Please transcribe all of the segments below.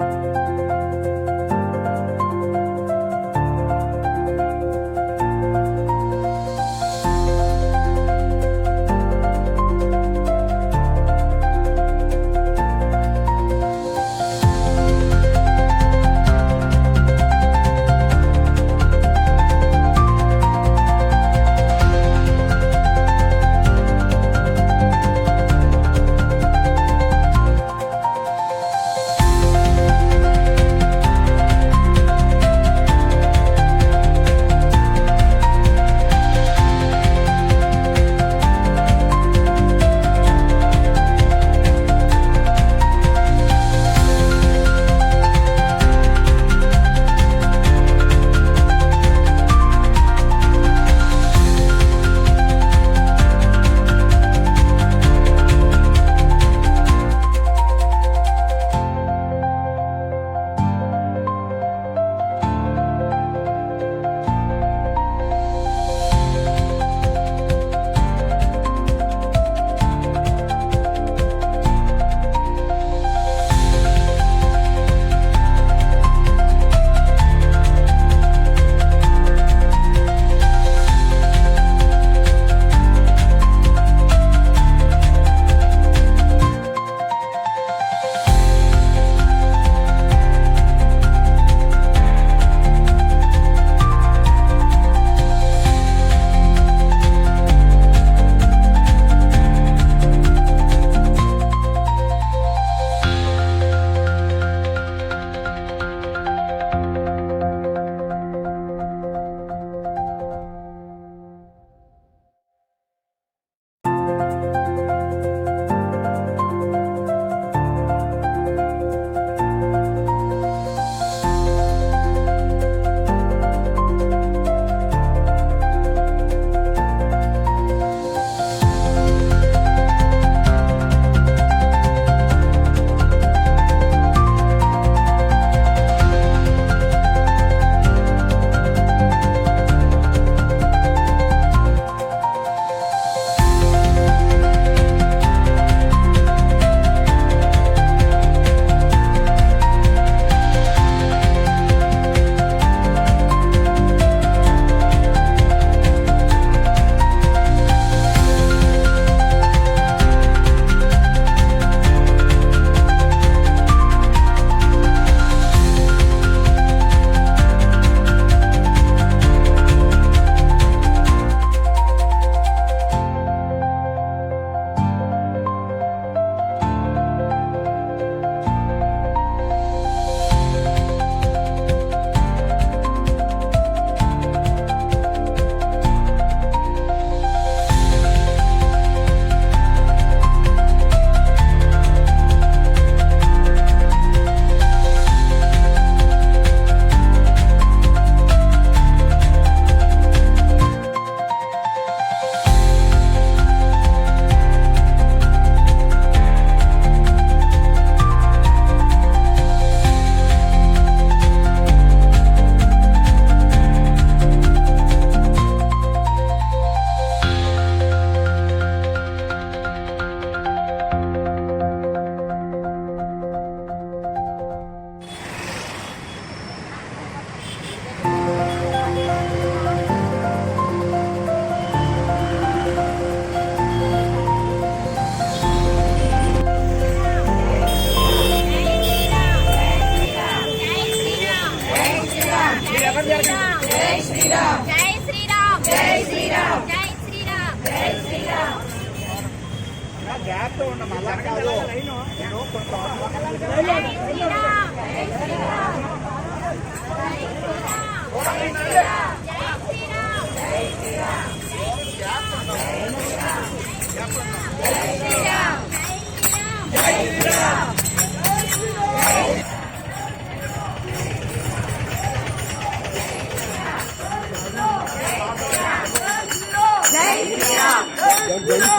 you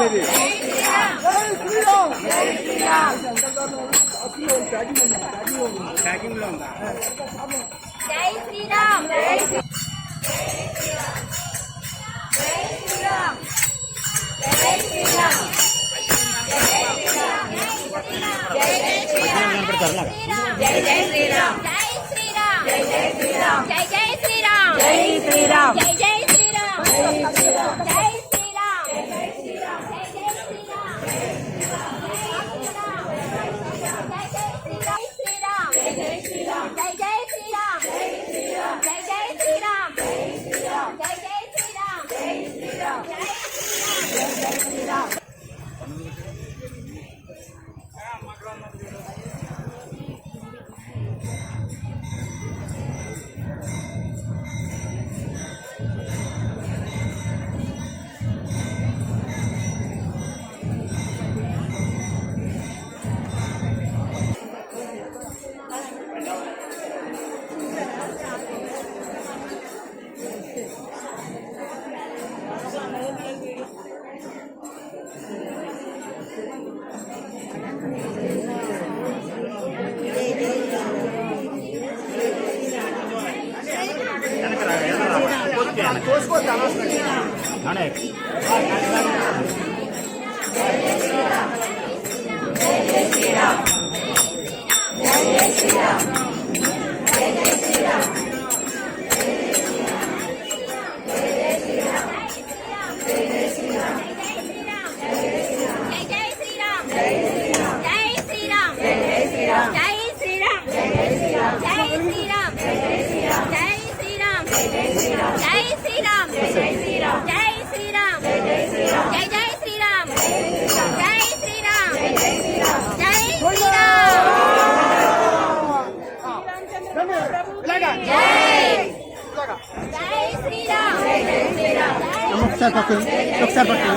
అనేది ట్యాగింగ్లో ఉందా ఒకసారి పక్కన ఒకసారి పక్కన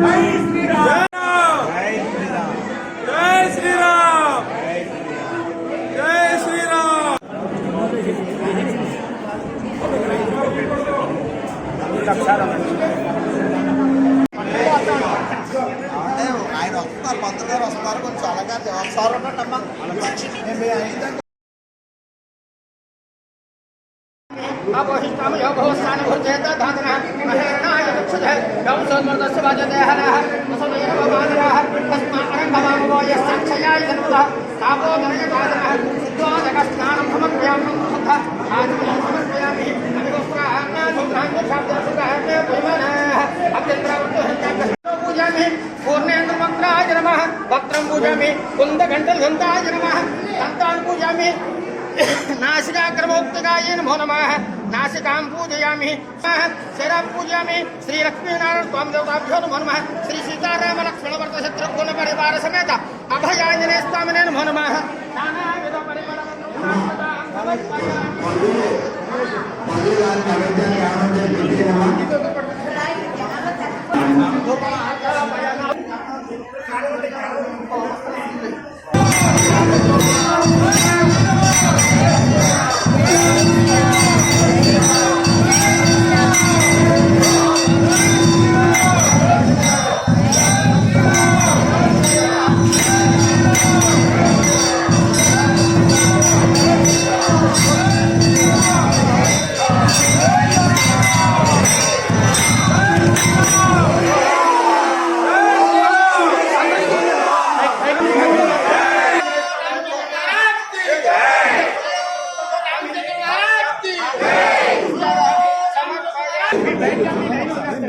Praise पूजयामि। शैरापूजयामि श्रीलक्ष्मीनारायण स्वाम देवताभ्यो नमो नमः। श्री सीताराम लक्ष्मण वर्त शत्रुघ्न परिवार समेत अभयांजने स्वामिने नमो नमः। Oh,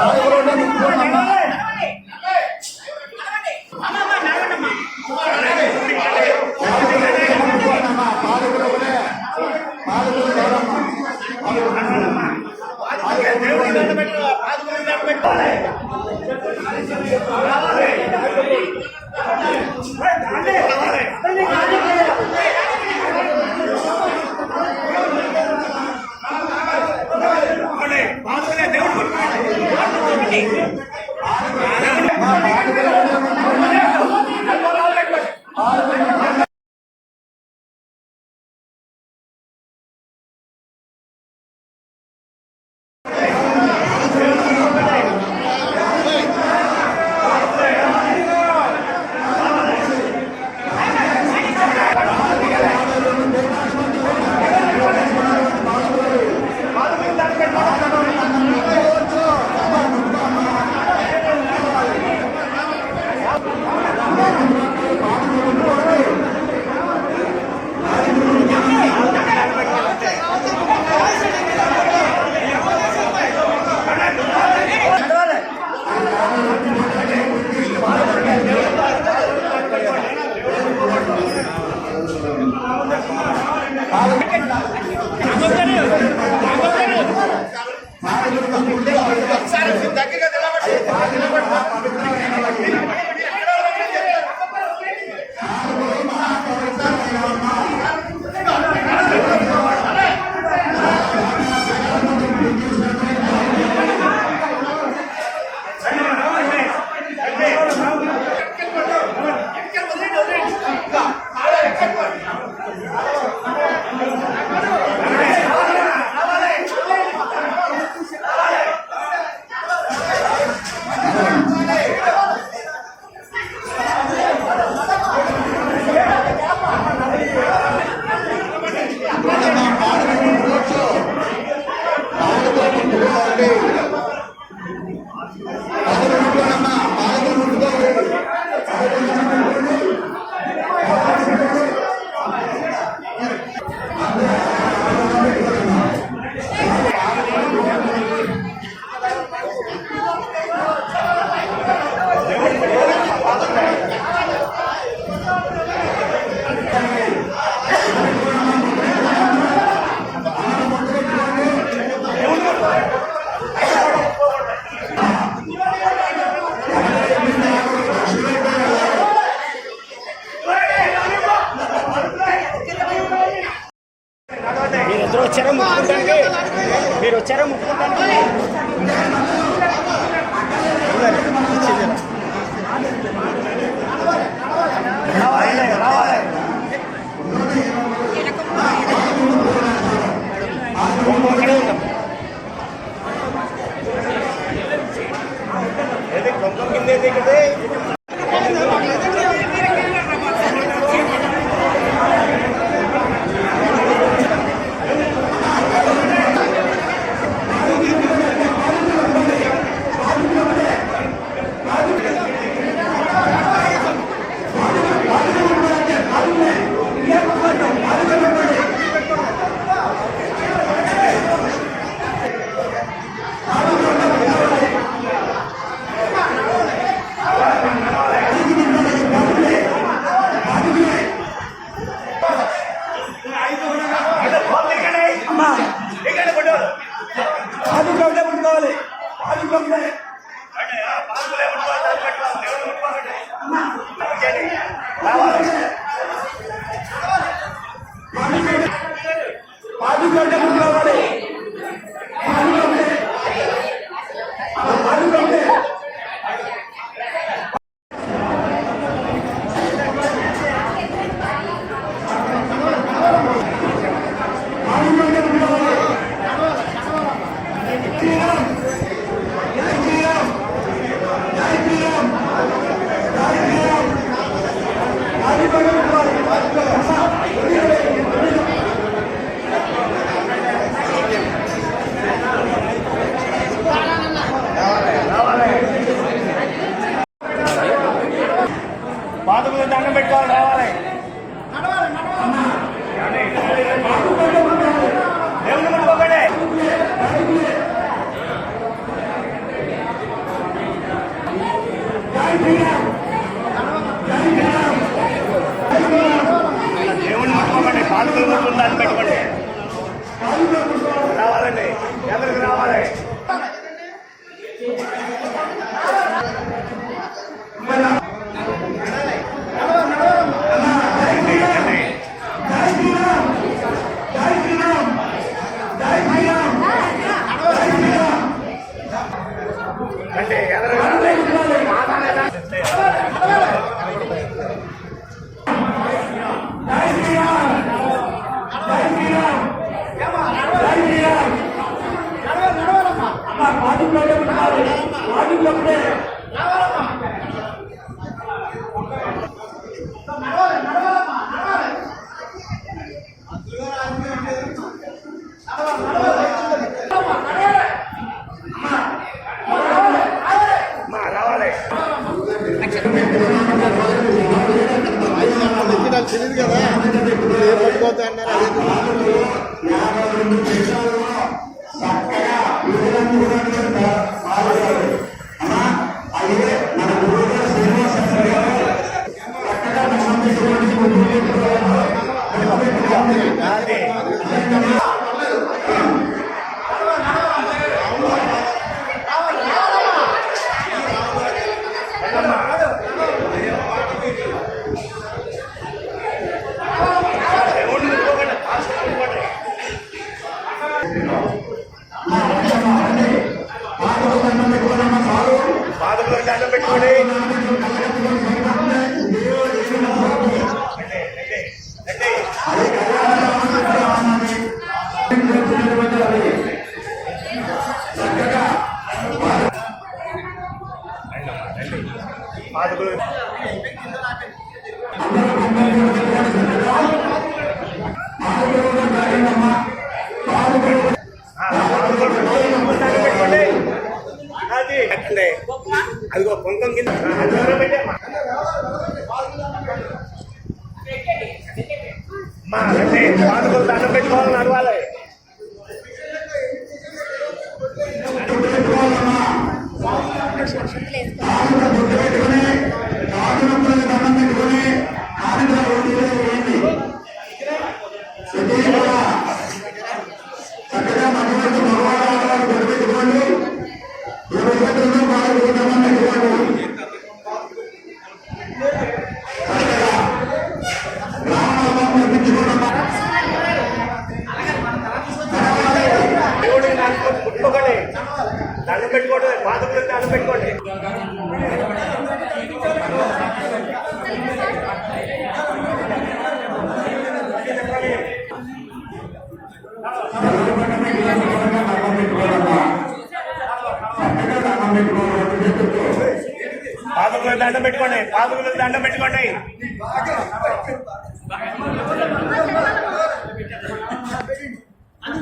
ఎవరు మీరు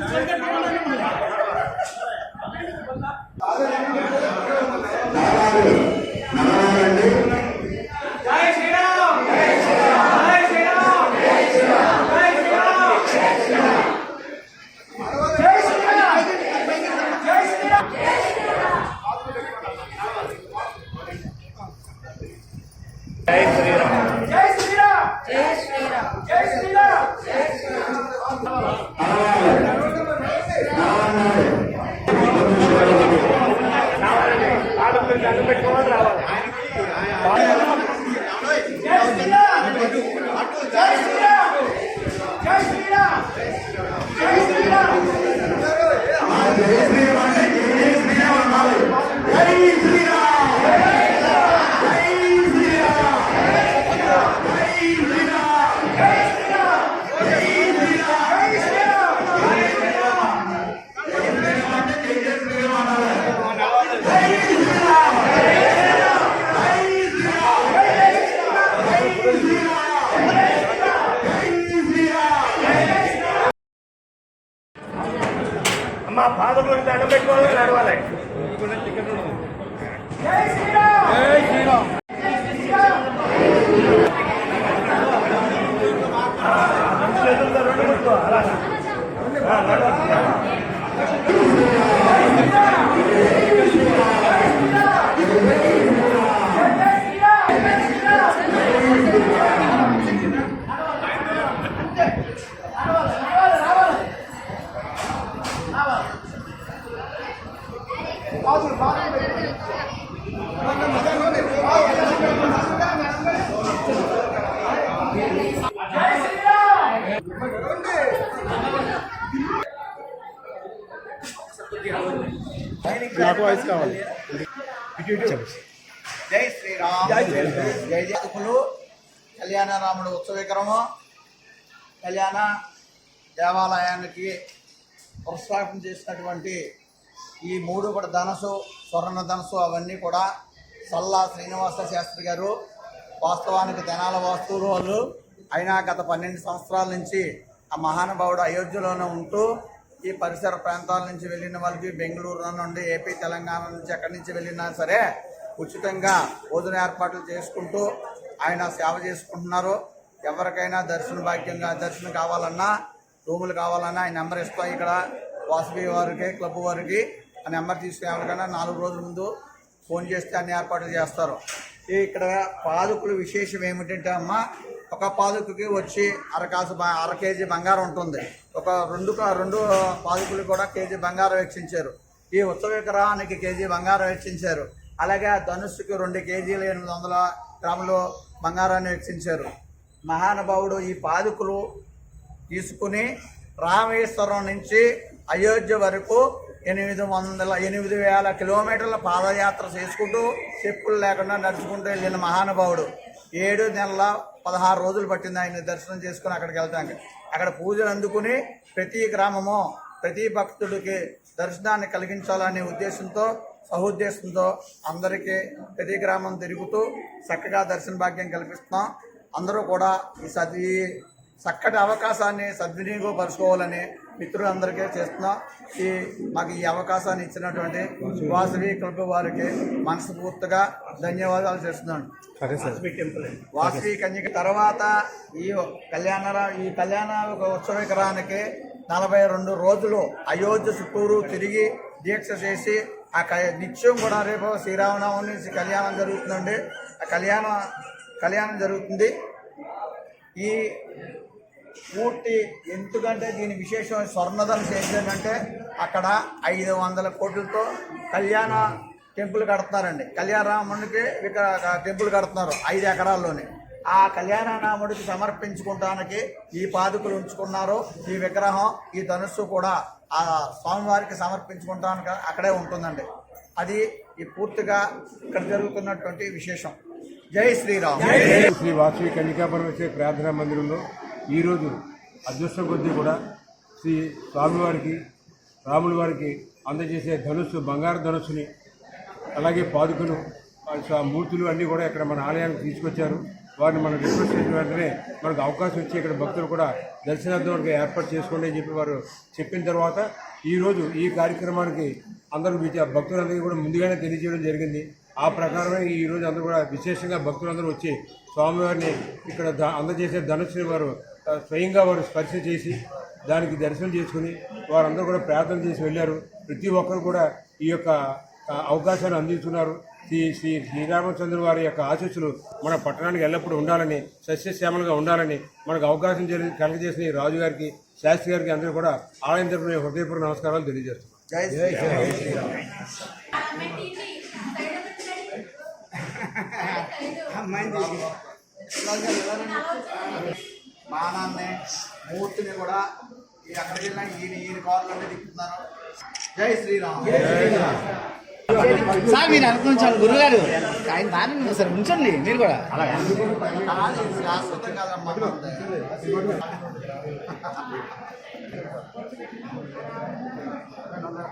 జై నాకు వాయిస్ కావాలి జై శ్రీరామ్. జై జై. కళ్యాణ రాముడు ఉత్సవ కళ్యాణ దేవాలయానికి పురస్కారం చేసినటువంటి ఈ మూడు కూడా ధనసు స్వర్ణ ధనసు అవన్నీ కూడా సల్లా శ్రీనివాస శాస్త్రి గారు వాస్తవానికి తెనాల వాస్తువులు వాళ్ళు. అయినా గత పన్నెండు సంవత్సరాల నుంచి ఆ మహానుభావుడు అయోధ్యలోనే ఉంటూ ఈ పరిసర ప్రాంతాల నుంచి వెళ్ళిన వాళ్ళకి బెంగళూరు నుండి ఏపీ తెలంగాణ నుంచి ఎక్కడి నుంచి వెళ్ళినా సరే ఉచితంగా భోజన ఏర్పాట్లు చేసుకుంటూ ఆయన సేవ చేసుకుంటున్నారు. ఎవరికైనా దర్శన భాగ్యంగా దర్శనం కావాలన్నా రూములు కావాలన్నా ఆయన నెంబర్ ఇస్తాయి ఇక్కడ. వాసవి వారికి క్లబ్ వారికి. ఆ నెంబర్ తీసుకుని ఎవరికైనా నాలుగు రోజుల ముందు ఫోన్ చేస్తే అన్ని ఏర్పాట్లు చేస్తారు. ఇక్కడ పాదుకుల విశేషం ఏమిటంటే అమ్మ ఒక పాదుకుకి వచ్చి అరకాసు అర కేజీ బంగారం ఉంటుంది. ఒక రెండు రెండు పాదుకులు కూడా కేజీ బంగారం వెచ్చించారు. ఈ ఉత్సవ విగ్రహానికి కేజీ బంగారం వెచ్చించారు. అలాగే ధనుస్సుకి రెండు కేజీలు ఎనిమిది వందల గ్రాములు బంగారాన్ని వెచ్చించారు. మహానుభావుడు ఈ పాదుకులు తీసుకుని రామేశ్వరం నుంచి అయోధ్య వరకు ఎనిమిది వందల ఎనిమిది వేల కిలోమీటర్ల పాదయాత్ర చేసుకుంటూ చెప్పులు లేకుండా నడుచుకుంటూ వెళ్ళిన మహానుభావుడు. ఏడు నెలల పదహారు రోజులు పట్టింది ఆయన దర్శనం చేసుకుని అక్కడికి వెళ్తాం అక్కడ పూజలు అందుకుని ప్రతి గ్రామము ప్రతి భక్తుడికి దర్శనాన్ని కలిగించాలనే ఉద్దేశంతో సహుద్దేశంతో అందరికీ ప్రతి గ్రామం తిరుగుతూ చక్కగా దర్శన భాగ్యం కల్పిస్తున్నాం. అందరూ కూడా ఈ సది చక్కటి అవకాశాన్ని సద్వినియోగపరుచుకోవాలని మిత్రులందరికీ చేస్తున్నాం. ఈ మాకు ఈ అవకాశాన్ని ఇచ్చినటువంటి వాసవి క్లబ్ వారికి మనస్ఫూర్తిగా ధన్యవాదాలు చేస్తున్నాను. వాసవి కన్యక తర్వాత ఈ కళ్యాణ ఈ కళ్యాణ ఉత్సవ విగ్రహానికి నలభై రెండు రోజులు అయోధ్య చుట్టూరు తిరిగి దీక్ష చేసి ఆ క- నిత్యం కూడా రేపు శ్రీరామనవమి నుంచి కళ్యాణం జరుగుతుందండి. ఆ కళ్యాణ కళ్యాణం జరుగుతుంది. ఈ పూర్తి ఎందుకంటే దీని విశేషం స్వర్ణధన ఏంటంటే అక్కడ ఐదు వందల కోట్లతో కళ్యాణ టెంపుల్ కడుతున్నారండి. కళ్యాణరాముడికి ఇక్కడ టెంపుల్ కడుతున్నారు ఐదు ఎకరాల్లోనే. ఆ కళ్యాణరాముడికి సమర్పించుకోవడానికి ఈ పాదుకులు ఉంచుకున్నారు. ఈ విగ్రహం ఈ ధనుస్సు కూడా ఆ స్వామివారికి సమర్పించుకుంటానికి అక్కడే ఉంటుందండి. అది ఈ పూర్తిగా ఇక్కడ జరుగుతున్నటువంటి విశేషం. జై శ్రీరామ్. శ్రీ వాసవి కన్యకాపరమేశ్వరి ప్రార్థనా మందిరంలో ఈరోజు అదృష్టం కొద్దీ కూడా శ్రీ స్వామివారికి రాముడి వారికి అందజేసే ధనుస్సు బంగారు ధనుస్సుని అలాగే పాదుకలు మూర్తులు అన్నీ కూడా ఇక్కడ మన ఆలయానికి తీసుకొచ్చారు. వారిని మనం రిక్వెస్ట్ చేసిన వెంటనే మనకు అవకాశం ఇచ్చి ఇక్కడ భక్తులు కూడా దర్శనార్థం వరకు ఏర్పాటు చేసుకోండి అని చెప్పి వారు చెప్పిన తర్వాత ఈరోజు ఈ కార్యక్రమానికి అందరూ భక్తులందరికీ కూడా ముందుగానే తెలియజేయడం జరిగింది. ఆ ప్రకారమే ఈ రోజు అందరూ కూడా విశేషంగా భక్తులందరూ వచ్చి స్వామివారిని ఇక్కడ అందజేసే ధనుసుని వారు స్వయంగా వారు స్పర్శ చేసి దానికి దర్శనం చేసుకుని వారందరూ కూడా ప్రార్థన చేసి వెళ్ళారు. ప్రతి ఒక్కరు కూడా ఈ యొక్క అవకాశాన్ని అందిస్తున్నారు. శ్రీ శ్రీ శ్రీరామచంద్ర వారి యొక్క ఆశీస్సులు మన పట్టణానికి ఎల్లప్పుడూ ఉండాలని సస్యశ్యామలుగా ఉండాలని మనకు అవకాశం జరిగి కలగజేసిన రాజు గారికి శాస్త్రి గారికి అందరూ కూడా ఆలయం తరపున హృదయపూర్వక నమస్కారాలు తెలియజేస్తున్నాం. మా నాన్నే మూర్తిని కూడా అక్కడికి వెళ్ళినా ఈయన ఈయన కారులోనే దిక్కుతున్నారు జై శ్రీరామ్. సార్ మీరు అనుకుంటాను గురుగారు ఆయన దాని సార్. ఉంచండి మీరు కూడా.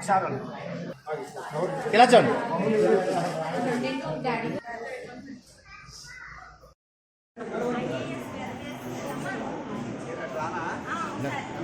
శాశ్వతం ఇలా చూడండి. นะ